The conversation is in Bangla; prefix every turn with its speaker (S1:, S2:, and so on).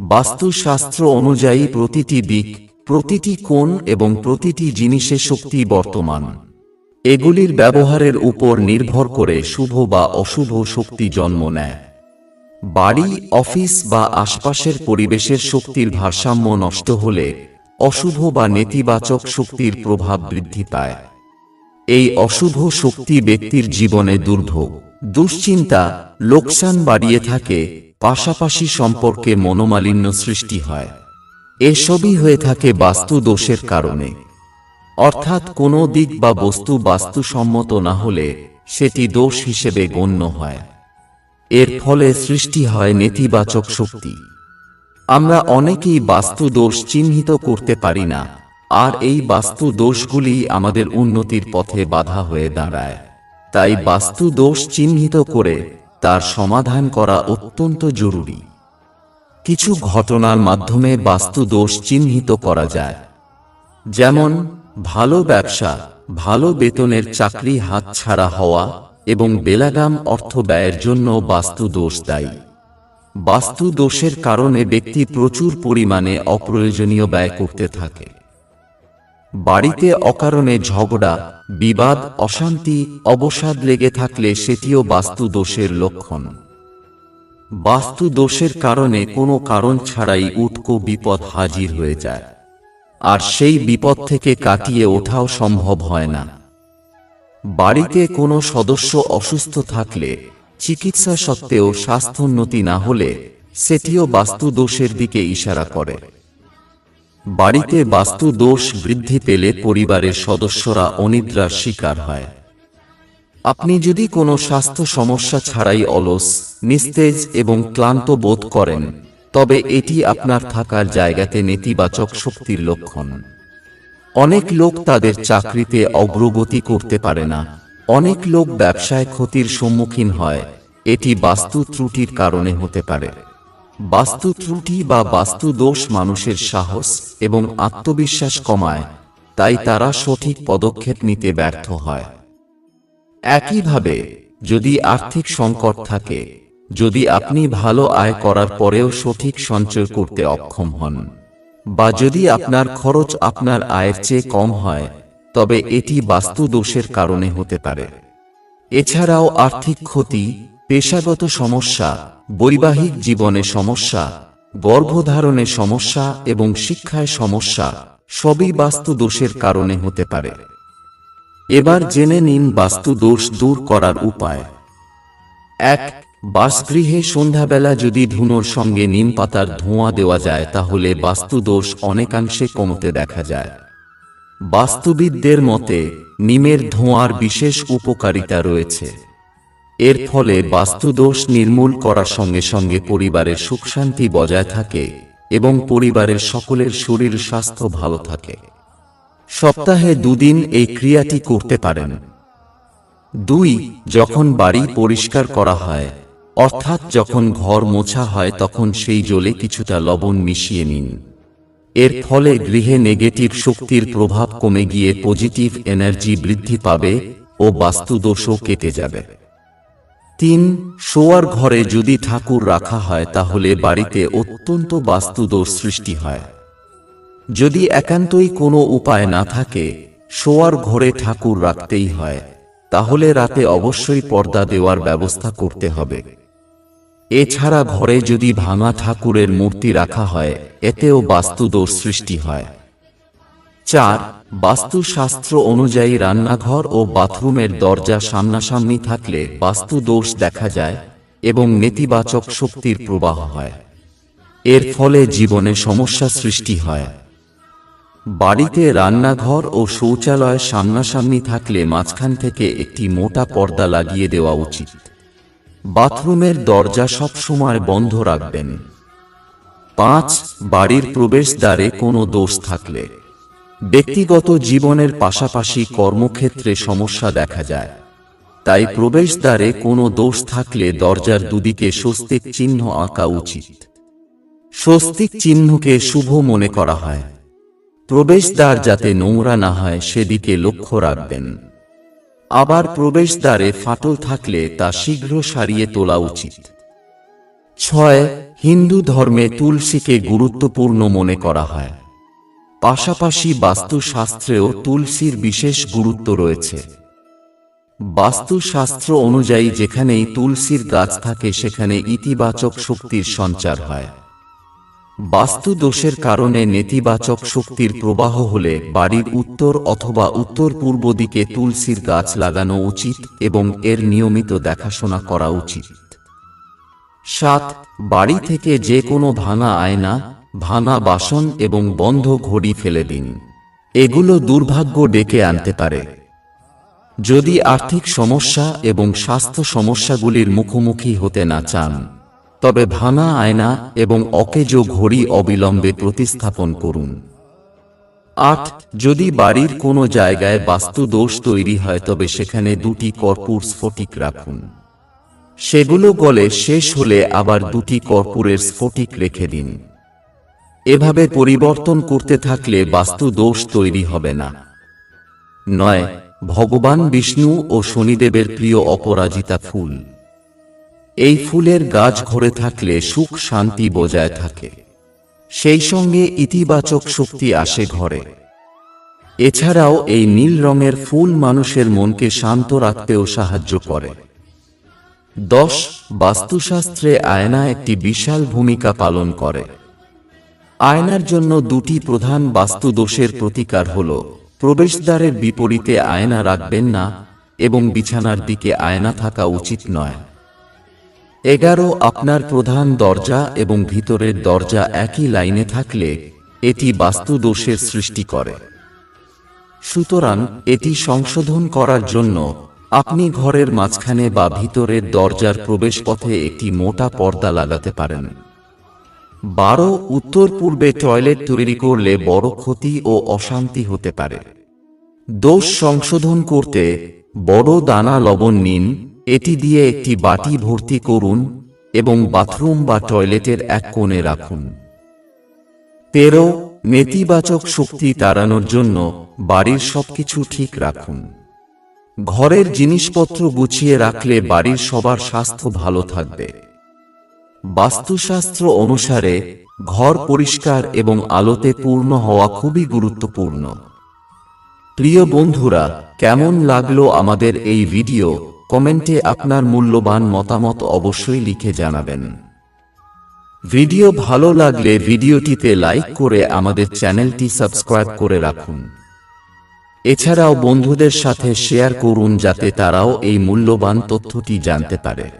S1: বাস্তুশাস্ত্র অনুযায়ী প্রতিটি দিক, প্রতিটি কোণ এবং প্রতিটি জিনিসে শক্তি বর্তমান। এগুলির ব্যবহারের উপর নির্ভর করে শুভ বা অশুভ শক্তি জন্ম নেয়। বাড়ি, অফিস বা আশপাশের পরিবেশের শক্তির ভারসাম্য নষ্ট হলে অশুভ বা নেতিবাচক শক্তির প্রভাব বৃদ্ধি পায়। এই অশুভ শক্তি ব্যক্তির জীবনে দুর্ভোগ। দুশ্চিন্তা, লোকসান বাড়িয়ে থাকে, পাশাপাশি সম্পর্কে মনোমালিন্য সৃষ্টি হয়। এসবই হয়ে থাকে বাস্তু দোষের কারণে। অর্থাৎ কোনো দিক বা বস্তু বাস্তুসম্মত না হলে সেটি দোষ হিসেবে গণ্য হয়। এর ফলে সৃষ্টি হয় নেতিবাচক শক্তি। আমরা অনেকেই বাস্তু দোষ চিহ্নিত করতে পারি না, আর এই বাস্তু দোষগুলি আমাদের উন্নতির পথে বাধা হয়ে দাঁড়ায়। তাই বাস্তু দোষ চিহ্নিত করে তার সমাধান করা অত্যন্ত জরুরি। কিছু ঘটনার মাধ্যমে বাস্তু দোষ চিহ্নিত করা যায়। যেমন, ভালো ব্যবসা, ভালো বেতনের চাকরি হাতছাড়া হওয়া এবং বেলাগাম অর্থ ব্যয়ের জন্য বাস্তু দোষ দায়ী। বাস্তু দোষের কারণে ব্যক্তি প্রচুর পরিমাণে অপ্রয়োজনীয় ব্যয় করতে থাকে। বাড়িতে অকারণে ঝগড়া, বিবাদ, অশান্তি, অবসাদ লেগে থাকলে সেটিও বাস্তু দোষের লক্ষণ। বাস্তু দোষের কারণে কোনো কারণ ছাড়াই উটকো বিপদ হাজির হয়ে যায়। আর সেই বিপদ থেকে কাটিয়ে ওঠাও সম্ভব হয় না। বাড়িতে কোনো সদস্য অসুস্থ থাকলে, চিকিৎসা সত্ত্বেও স্বাস্থ্যোন্নতি না হলে, সেটিও বাস্তু দোষের দিকে ইশারা করে। বাড়িতে বাস্তু দোষ বৃদ্ধি পেলে পরিবারের সদস্যরা অনিদ্রার শিকার হয়। আপনি যদি কোনো স্বাস্থ্য সমস্যা ছাড়াই অলস নিস্তেজ এবং ক্লান্ত বোধ করেন তবে এটি আপনার থাকার জায়গাতে নেতিবাচক শক্তির লক্ষণ। অনেক লোক তাদের চাকরিতে অগ্রগতি করতে পারে না। অনেক লোক ব্যবসায় ক্ষতির সম্মুখীন হয়। এটি বাস্তু ত্রুটির কারণে হতে পারে। বাস্তু ত্রুটি বা বাস্তু দোষ মানুষের সাহস এবং আত্মবিশ্বাস কমায়, তাই তারা সঠিক পদক্ষেপ নিতে ব্যর্থ হয়। একইভাবে, যদি আর্থিক সংকট থাকে, যদি আপনি ভালো আয় করার পরেও সঠিক সঞ্চয় করতে অক্ষম হন, বা যদি আপনার খরচ আপনার আয়ের চেয়ে কম হয়, তবে এটি বাস্তু দোষের কারণে হতে পারে। এছাড়াও আর্থিক ক্ষতি পেশাগত সমস্যা, বৈবাহিক জীবনে সমস্যা, গর্ভধারণে সমস্যা এবং শিক্ষায় সমস্যা, সবই বাস্তু দোষের কারণে হতে পারে। এবার জেনে নিন বাস্তু দোষ দূর করার উপায়। এক, বাসগৃহে সন্ধ্যাবেলা যদি ধুনোর সঙ্গে নিম পাতার ধোঁয়া দেওয়া যায় তাহলে বাস্তু দোষ অনেকাংশে কমতে দেখা যায়। বাস্তুবিদদের মতে, নিমের ধোঁয়ার বিশেষ উপকারিতা রয়েছে। এর ফলে বাস্তুদোষ নির্মূল করার সঙ্গে সঙ্গে পরিবারের সুখ শান্তি বজায় থাকে এবং পরিবারের সকলের শরীর স্বাস্থ্য ভালো থাকে। সপ্তাহে দুদিন এই ক্রিয়াটি করতে পারেন। দুই, যখন বাড়ি পরিষ্কার করা হয়, অর্থাৎ যখন ঘর মোছা হয়, তখন সেই জলে কিছুটা লবণ মিশিয়ে নিন। এর ফলে গৃহে নেগেটিভ শক্তির প্রভাব কমে গিয়ে পজিটিভ এনার্জি বৃদ্ধি পাবে ও বাস্তুদোষও কেটে যাবে। তিন শোয়ার ঘরে যদি ঠাকুর রাখা হয়, তাহলে বাড়িতে অত্যন্ত বাস্তুদোষ সৃষ্টি হয়। যদি একান্তই কোনো উপায় না থাকে, শোয়ার ঘরে ঠাকুর রাখতেই হয়, তাহলে রাতে অবশ্যই পর্দা দেওয়ার ব্যবস্থা করতে হবে। এছাড়া ঘরে যদি ভাঙা ঠাকুরের মূর্তি রাখা হয়, এতেও বাস্তুদোষ সৃষ্টি হয়। চার, বাস্তুশাস্ত্র অনুযায়ী রান্নাঘর ও বাথরুমের দরজা সামনাসামনি থাকলে বাস্তু দোষ দেখা যায় এবং নেতিবাচক শক্তির প্রবাহ হয়। এর ফলে জীবনে সমস্যা সৃষ্টি হয়। বাড়িতে রান্নাঘর ও শৌচালয় সামনাসামনি থাকলে মাঝখান থেকে একটি মোটা পর্দা লাগিয়ে দেওয়া উচিত। বাথরুমের দরজা সব সময় বন্ধ রাখবেন। পাঁচ, বাড়ির প্রবেশদ্বারে কোনো দোষ থাকলে। ব্যক্তিগত জীবনের পাশাপাশি কর্মক্ষেত্রে সমস্যা দেখা যায়। তাই প্রবেশদ্বারে কোনো দোষ থাকলে দরজার দুদিকে স্বস্তিক চিহ্ন আঁকা উচিত। স্বস্তিক চিহ্নকে শুভ মনে করা হয়। প্রবেশদ্বার যাতে নোংরা না হয়, সেদিকে লক্ষ্য রাখবেন। আবার প্রবেশদ্বারে ফাটল থাকলে তা শীঘ্র সারিয়ে তোলা উচিত। ছয়, হিন্দু ধর্মে তুলসীকে গুরুত্বপূর্ণ মনে করা হয়। পাশাপাশি বাস্তুশাস্ত্রেও তুলসীর বিশেষ গুরুত্ব রয়েছে। বাস্তুশাস্ত্র অনুযায়ী যেখানেই তুলসীর গাছ থাকে সেখানে ইতিবাচক শক্তির সঞ্চার হয়। বাস্তু দোষের কারণে নেতিবাচক শক্তির প্রবাহ হলে বাড়ির উত্তর অথবা উত্তর পূর্ব দিকে তুলসীর গাছ লাগানো উচিত এবং এর নিয়মিত দেখাশোনা করা উচিত। সাত, বাড়ি থেকে যে কোনো ভাঙা আয়না ভাঙা বাসন এবং বন্ধ ঘড়ি ফেলে দিন। এগুলো দুর্ভাগ্য ডেকে আনতে পারে। যদি আর্থিক সমস্যা এবং স্বাস্থ্য সমস্যাগুলির মুখোমুখি হতে না চান, তবে ভাঙা আয়না এবং অকেজ ঘড়ি অবিলম্বে প্রতিস্থাপন করুন। আট, যদি বাড়ির কোনো জায়গায় বাস্তু দোষ তৈরি হয়, তবে সেখানে দুটি কর্পূর স্ফটিক রাখুন। সেগুলো গলে শেষ হলে আবার দুটি কর্পূরের স্ফটিক রেখে দিন। এভাবে পরিবর্তন করতে থাকলে বাস্তু দোষ তৈরি হবে না। নয়, ভগবান বিষ্ণু ও শনিদেবের প্রিয় অপরাজিতা ফুল। এই ফুলের গাছ ঘরে থাকলে সুখ শান্তি বজায় থাকে। সেই সঙ্গে ইতিবাচক শক্তি আসে ঘরে। এছাড়াও এই নীল রঙের ফুল মানুষের মনকে শান্ত রাখতেও সাহায্য করে। দশ, বাস্তুশাস্ত্রে আয়না একটি বিশাল ভূমিকা পালন করে। আয়নার জন্য দুটি প্রধান বাস্তু দোষের প্রতিকার হল, প্রবেশদ্বারের বিপরীতে আয়না রাখবেন না এবং বিছানার দিকে আয়না থাকা উচিত নয়। এগারো, আপনার প্রধান দরজা এবং ভিতরের দরজা একই লাইনে থাকলে এটি বাস্তু দোষের সৃষ্টি করে। সুতরাং এটি সংশোধন করার জন্য আপনি ঘরের মাঝখানে বা ভিতরের দরজার প্রবেশপথে একটি মোটা পর্দা লাগাতে পারেন। বারো উত্তর পূর্বে টয়লেট তৈরি করলে বড় ক্ষতি ও অশান্তি হতে পারে। দোষ সংশোধন করতে বড় দানা লবণ নিন, এটি দিয়ে একটি বাটি ভর্তি করুন এবং বাথরুম বা টয়লেটের এক কোণে রাখুন। তেরো, নেতিবাচক শক্তি তাড়ানোর জন্য বাড়ির সবকিছু ঠিক রাখুন। ঘরের জিনিসপত্র গুছিয়ে রাখলে বাড়ির সবার স্বাস্থ্য ভালো থাকবে। বাস্তুশাস্ত্র অনুসারে, ঘর পরিষ্কার এবং আলোতে পূর্ণ হওয়া খুবই গুরুত্বপূর্ণ। প্রিয় বন্ধুরা, কেমন লাগল আমাদের এই ভিডিও? কমেন্টে আপনার মূল্যবান মতামত অবশ্যই লিখে জানাবেন। ভিডিও ভালো লাগলে ভিডিওটিতে লাইক করে আমাদের চ্যানেলটি সাবস্ক্রাইব করে রাখুন। এছাড়াও বন্ধুদের সাথে শেয়ার করুন যাতে তারাও এই মূল্যবান তথ্যটি জানতে পারে।